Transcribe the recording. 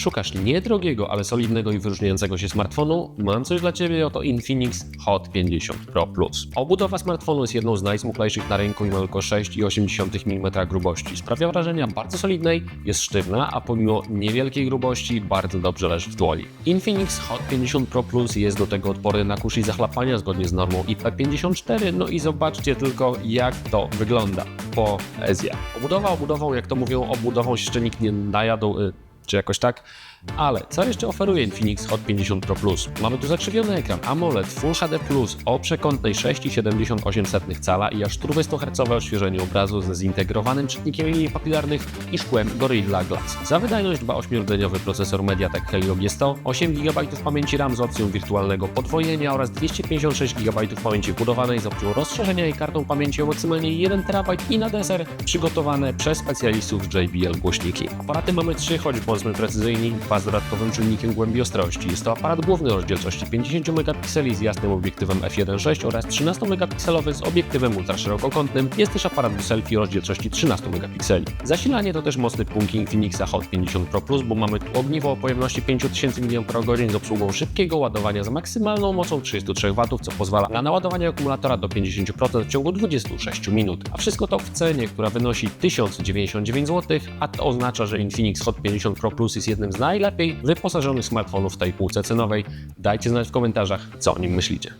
Szukasz niedrogiego, ale solidnego i wyróżniającego się smartfonu? Mam coś dla Ciebie, oto Infinix Hot 50 Pro Plus. Obudowa smartfonu jest jedną z najsmuklejszych na rynku i ma tylko 6,8 mm grubości. Sprawia wrażenia bardzo solidnej, jest sztywna, a pomimo niewielkiej grubości bardzo dobrze leży w dłoni. Infinix Hot 50 Pro Plus jest do tego odporny na kurz i zachlapania zgodnie z normą IP54, no i zobaczcie tylko jak to wygląda. Poezja. Obudowa obudową, jak to mówią, obudową się jeszcze nikt nie najadł, y, czy jakoś tak. Ale co jeszcze oferuje Infinix Hot 50 Pro Plus? Mamy tu zakrzywiony ekran AMOLED Full HD Plus o przekątnej 6,78 cala i aż 400 Hz odświeżenie obrazu ze zintegrowanym czytnikiem linii papilarnych i szkłem Gorilla Glass. Za wydajność dba 8-rdzeniowy procesor MediaTek Helio G100, 8 GB pamięci RAM z opcją wirtualnego podwojenia oraz 256 GB pamięci wbudowanej z opcją rozszerzenia i kartą pamięci o maksymalnie 1 TB i na deser przygotowane przez specjalistów JBL głośniki. Aparaty mamy trzy, choć bądźmy precyzyjni, dwa z dodatkowym czynnikiem głębi ostrości. Jest to aparat główny o rozdzielczości 50 megapikseli z jasnym obiektywem f1.6 oraz 13 megapikselowy z obiektywem ultraszerokokątnym. Jest też aparat do selfie o rozdzielczości 13 megapikseli. Zasilanie to też mocny punkt Infinixa Hot 50 Pro Plus, bo mamy tu ogniwo o pojemności 5000 mAh z obsługą szybkiego ładowania z maksymalną mocą 33 W, co pozwala na naładowanie akumulatora do 50% w ciągu 26 minut. A wszystko to w cenie, która wynosi 1099 zł, a to oznacza, że Infinix Hot 50 Pro Plus jest jednym z najlepiej wyposażonych smartfonów w tej półce cenowej. Dajcie znać w komentarzach, co o nim myślicie.